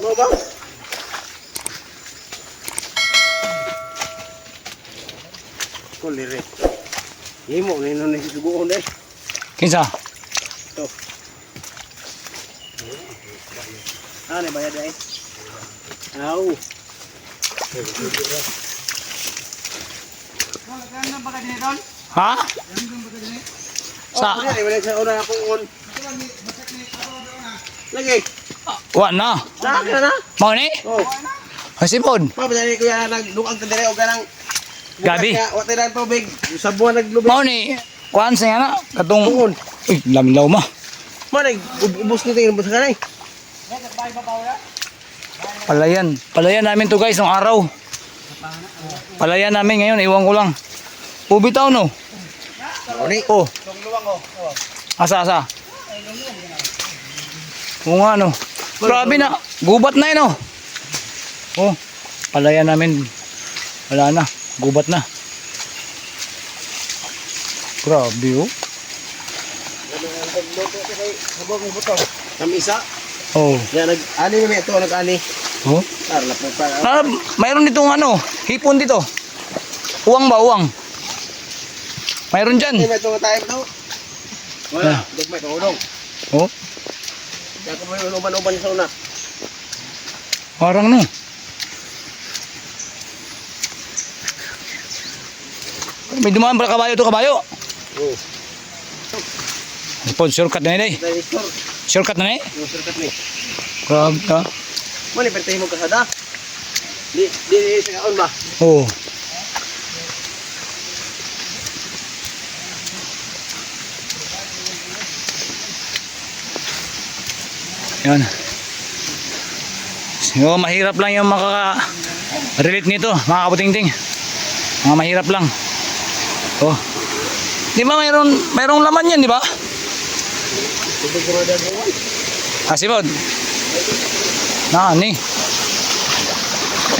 Mo ba? Kulire. Imo ni no ni duguon deh. Kinsa? To. Ano bayad ay? Aw. Ha? Sa. Oh, sa una akong on. Lagi. Wa na. Sa akin na. Mao ni? Oh. Hasipod. Pa ba ko yan nagdukang ka dire o ganang Gabi. Wa ng tubig. Sa buwan naglubig. Mao ni kuan sa na katong Tungon. Uy, lamilaw ma. Man nag ubos ni tingin ubos ka nay. Palayan. Palayan namin to guys nung araw. Palayan namin ngayon, iwan ko lang. Oh, bitaw no. Oni. Oh. Asa asa. Oo nga no. Grabe na. Gubat na yun oh. Oh. Palayan namin. Wala na. Gubat na. Grabe oh. Kami isa. Oh. Ya nag ani mi ito nag ani. Oh. Tar la pa. Ah, mayroon ditong ano, hipon dito. Uwang ba, uwang? Mayroon dyan. Ni may tunga tayo to. Wala, Ah. dugmay to udong. Oh, Ya ko may uban-uban sa una. parang no. May dumaan pala kabayo to kabayo. Oh. Hipon, shortcut na eh. Store, Shortcut na eh. yung surkat ni. Grabe ah. Mo ni pertay mo kasada. Di di di sa kaon ba? Oh. Yan. So, mahirap lang yung makaka-relate nito, mga kaputingting. Mga mahirap lang. Oh. Di ba mayroon, mayroong laman yan, di ba? Daw. Ah, sibod. Na, ni.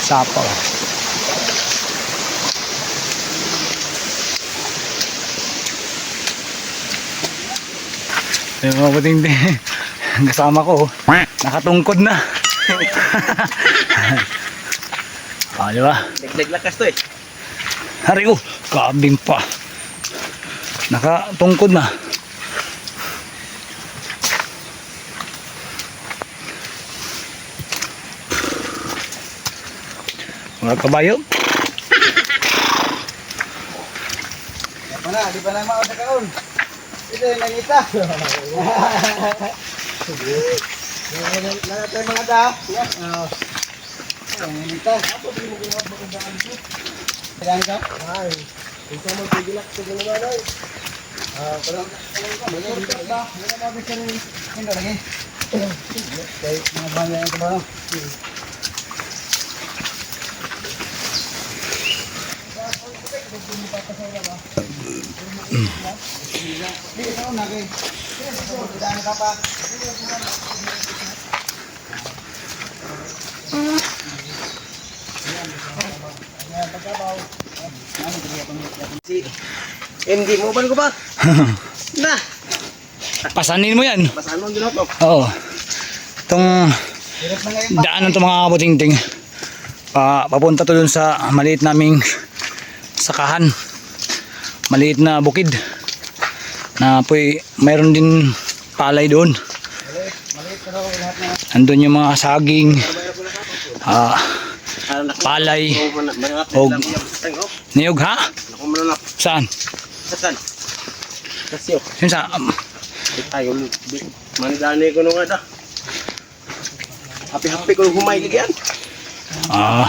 Sapaw. Puting kasama ko, oh. nakatungkod na. ah, di ba? Degdeg lakas to eh. Hari ko, kabing pa. Nakatungkod na. Mga kabayo. Mana, di pa na mao sa kaon. Ito yung nangita. Lahat tayo mga da. Oo. Ang nangita. Ako di mo ginawa ba kung dito? Kailan ka? Ay. Sa mo tigilak sa ginawa na. Ah, parang parang ka, ba? Na ba rin? Hindi lagi. Kaya mga banya yung kabarang. Dito na kay. Daan ka pa. MD mo ba ko ba? Na. Pasanin mo yan. Mas ano ginawa ko? Oo. Itong Hirap na ngayon. daanan to mga kabutingting. Pa, papunta to dun sa maliit naming sakahan. Maliit na bukid. Na po'y mayroon din palay doon. Andun yung mga saging, na palay, Og- niyog ha? Saan? Yun sa, um, manidani ko nung ada. Happy-happy ko humay kagyan. ah,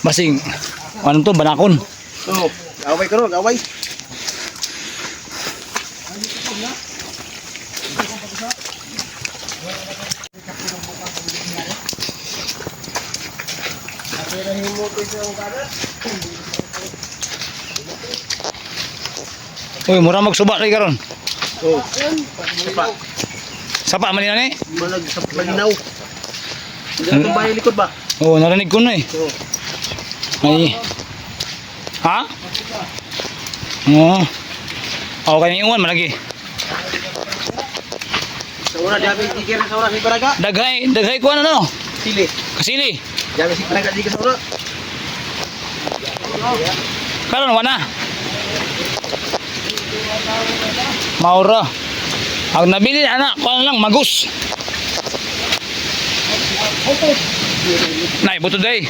basing, ano to, banakon. Oo. Away ko away. Uy, mura magsuba kay karon. Oo. Sapa. Sapa man ni. Malag sa malinaw. Hindi na tumbay likod ba? Oo, narinig ko na eh. Oo. Ay. Ha? Oo. Ako kaya iwan malagi. Sa una, di kami kikira sa una sa Ibaraga. Daghay, daghay ko ano no? Sili. Kasili. Jangan si perangkat di ke sana. Karon wala. Maura. Ang nabili anak ko lang magus. Nay buto day.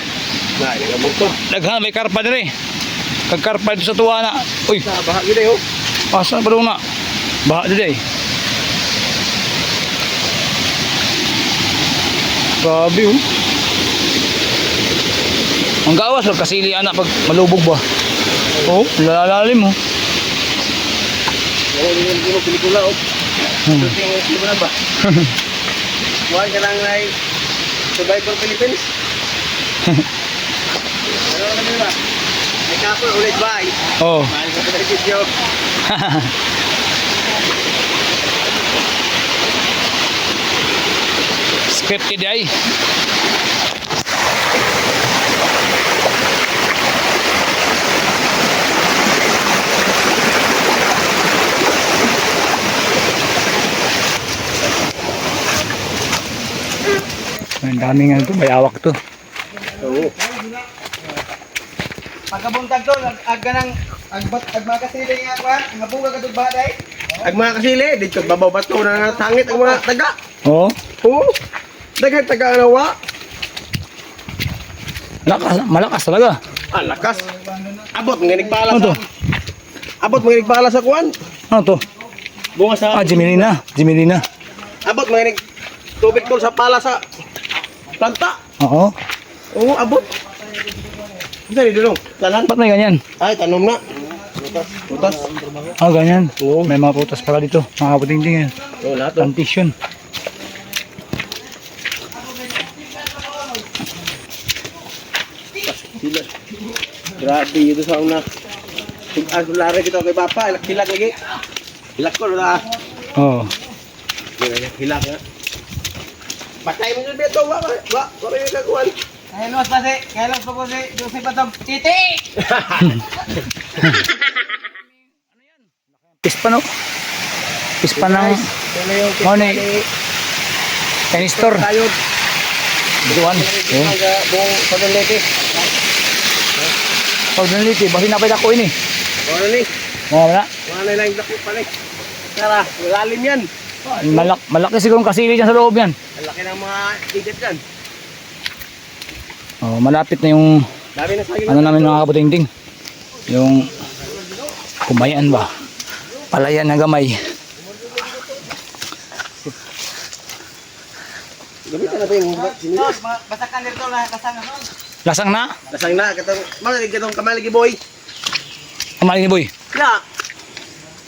Kamu tuh. Daghan may karpa dire. Kag karpa sa tuwa na. Uy, bahag gini yuk. asa daw na? Baha dire. Grabe oh. Ang gawas lang kasili anak pag malubog ba. Oh, lalalim mo. Kalau ini dulu pelikula oh. Syuting di mana ba? Bukan ka lang ay Survivor Philippines. Ano naman ba? May kapal ulit ba? Oh. Mahal ko sa video. Scripted ay. Ang daming ano to, may awak to. Oo. Pagkabuntag to, ag ag ganang agbat agmakasili nga kwa, nga buga kadug baday. Ag mga kasili, di ko bababat ko na tangit ang mga taga. Oo. Oo. Dagan taga anawa. Malakas, malakas talaga. Ah, lakas. Abot mga nagpala Ano sa Abot mga nagpala sa kuan. Ano to? Bunga sa Ah, Jimelina. Jimelina. abot mga nag tubig ko sa pala sa planta. Oo. Oo, abot. Isa ni dulong. Tanan. Ba't may ganyan? Ay, tanom na. Putas. Ah, ganyan. Oo. May mga putas pala dito. Mga kaputing-ting yan. Oo, lahat. oh. Plantation. Grabe ito sa una. Ang lari kita kay Papa, ilak hilak lagi. Hilak ko na. Oo. Hilak hilak na. Patay mo yung beto, wa wa wa wa may kakuan. Kaya luwas pa si, kaya luwas pa ko si, doon si Patong, Titi! Pispa no? Pispa Ano yung Ano eh? Chinese store. tayo? Bituan. Oo. Mga buong paglalete. Pag naliti, basi napay ako ini. Ano ni? Mga wala. Mga nailang dako pa ni. Tara, malalim yan. Malak malaki siguro ang kasili dyan sa loob yan. Ang laki ng mga igat yan. Oh, malapit na yung Dami na saging. ano namin mga kaputing-ting. Yung kumayan ba? Palayan na gamay. Gamitan na ba yung sinilas? Tos, basakan dito lah, kasang ano. Lasang na? Lasang na, katong, mga katong kamaligi boy. Kamali ni boy. Kaya,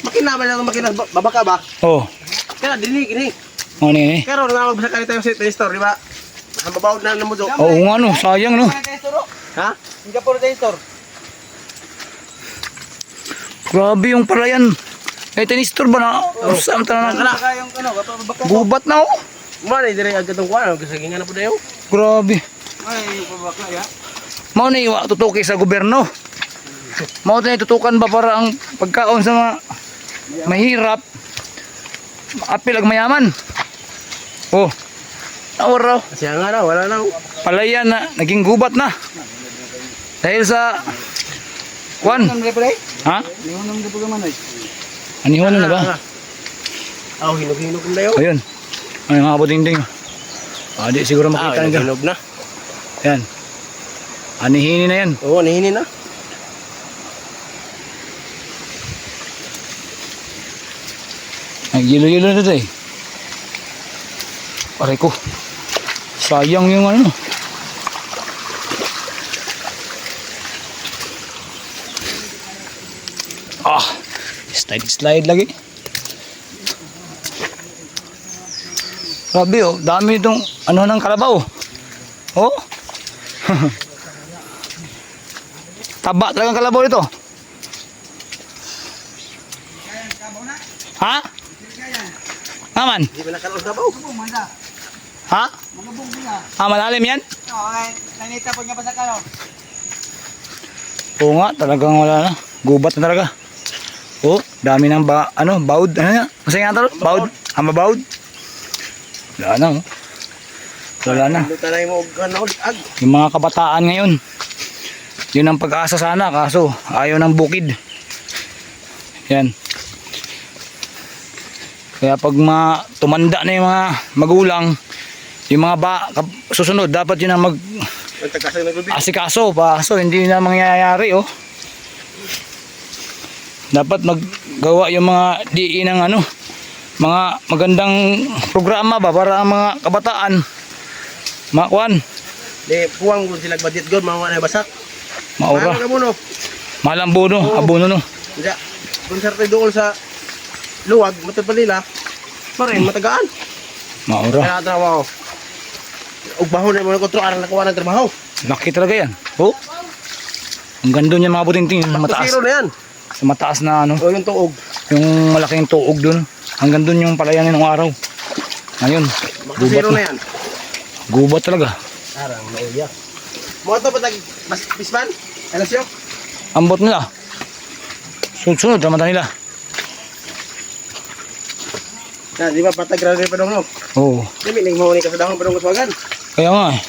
makina ba na makina babaka ba? Oh. Kaya dili gini. Ano ni? Pero nang magbasa ka tayo sa Play Store, di ba? Ang babaw na namo Oo oh, nga no, sayang no. Store? Ha? Po tayo store. Grabe yung palayan. Eh, tinistor ba na? Oh. Saan na na? Baka yung ano. Gubat na oh. Mana dire agad tong kuan, kasagingan na po dayo. Grabe. Ay, baka ya. Mao na iwa tutuki sa gobyerno. Mao na tutukan ba para ang pagkaon sa mga mahirap apil ag mayaman. Oh. Nawaraw. Kasi nga na, wala na. Palayan na naging gubat na. Dahil sa kwan. Ano na pre? Ha? Yung nang dito man ay. Anihon na ba? Aw, hinog-hinog kung dayo. Ayun. Ay mga buding-ding. Ah, di siguro Ah, makita nila. hinog na. Yan. Anihinin na yan. Oo, nihinin na. Nagilo-gilo na ito eh. Aray ko. Sayang yung ano. Ah, slide slide lagi. Grabe oh, dami itong ano ng kalabaw. Oh. Taba talagang kalabaw ito. Ha? Aman. Di ba nakaroon sa baw? Ha? Mga bubong nila. Ah, malalim yan? Oo, ay, nanita po niya pa sa. Oo nga, talagang wala na. Gubat na talaga. Oh, dami ng ba, ano, baud, ano yan? Kasi nga talo, baud, ama baud. Wala na, oh. Wala na. Ano tayo mo ag. Yung mga kabataan ngayon, yun ang pag-asa sana kaso ayaw ng bukid. Yan. Kaya pag ma tumanda na yung mga magulang, yung mga ba, susunod dapat yun ang mag asikaso pa. So hindi na mangyayari oh. Dapat maggawa yung mga DE ng ano, mga magandang programa ba para ang mga kabataan makuan, Di puwang mo sila budget god mawa na basak. maura. Ano ka mo no? Malambo no, abono no. Diya. Konserte doon sa luwag, matod pa nila. Pa rin, matagaan. Maura. Kaya trabaho. Ug baho na mo ng kontro aral nakuha ng trabaho. Laki talaga yan. Oh. Ang ganda niya mga buting-ting, Back to mataas. zero na yan. Sa mataas na ano, O yung tuog. yung malaking tuog dun. Hanggang dun yung palayan ng araw. Ngayon, gubat zero na na. yan. Gubat talaga. Arang nauya. Mo to patag mas pispan? Ano siyo? Ambot nila. Sunod-sunod, ramatan nila. Na, di ba patag grabe pa dong no? Oo. Dimi ning mo ni ka sa dahon pa dong kaswagan. Kaya nga eh.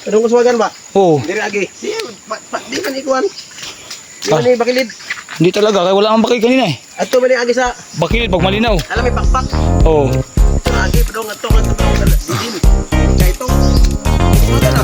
Pa dong kaswagan ba? Oo. Diri agi. Di pa, pa, di man ikuan. Di Ah. man ni bakilid. Hindi talaga, kaya wala kang bakil kanina eh. Ato man ni agi sa Bakil pag malinaw. alam may pakpak. Oo. Agi pa dong ato ato dong didin. Kay to. Ito na.